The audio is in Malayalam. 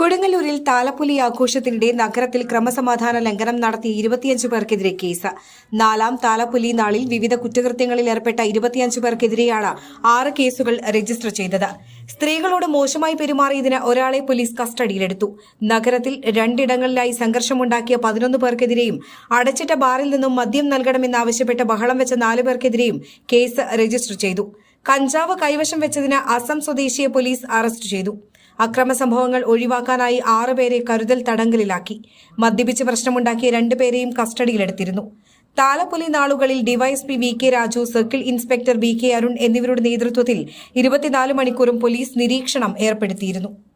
കൊടുങ്ങല്ലൂരിൽ താലപ്പൊലി ആഘോഷത്തിനിടെ നഗരത്തിൽ ക്രമസമാധാന ലംഘനം നടത്തിയ ഇരുപത്തിയഞ്ച് പേർക്കെതിരെ കേസ്. നാലാം താലപ്പൊലി നാളിൽ വിവിധ കുറ്റകൃത്യങ്ങളിൽ ഏർപ്പെട്ട ഇരുപത്തിയഞ്ച് പേർക്കെതിരെയാണ് ആറ് കേസുകൾ രജിസ്റ്റർ ചെയ്തത്. സ്ത്രീകളോട് മോശമായി പെരുമാറിയതിന് ഒരാളെ പോലീസ് കസ്റ്റഡിയിലെടുത്തു. നഗരത്തിൽ രണ്ടിടങ്ങളിലായി സംഘർഷമുണ്ടാക്കിയ പതിനൊന്ന് പേർക്കെതിരെയും അടച്ചിട്ട ബാറിൽ നിന്നും മദ്യം നൽകണമെന്നാവശ്യപ്പെട്ട് ബഹളം വെച്ച നാല് പേർക്കെതിരെയും കേസ് രജിസ്റ്റർ ചെയ്തു. കഞ്ചാവ് കൈവശം വെച്ചതിന് അസം സ്വദേശിയെ പോലീസ് അറസ്റ്റ് ചെയ്തു. അക്രമ സംഭവങ്ങൾ ഒഴിവാക്കാനായി ആറുപേരെ കരുതൽ തടങ്കലിലാക്കി. മദ്യപിച്ച് പ്രശ്നമുണ്ടാക്കിയ രണ്ടുപേരെയും കസ്റ്റഡിയിലെടുത്തിരുന്നു. താലപ്പൊലി നാളുകളിൽ DYSP V K Raju circle inspector V K Arun എന്നിവരുടെ നേതൃത്വത്തിൽ ഇരുപത്തിനാല് മണിക്കൂറും പോലീസ് നിരീക്ഷണം ഏർപ്പെടുത്തിയിരുന്നു.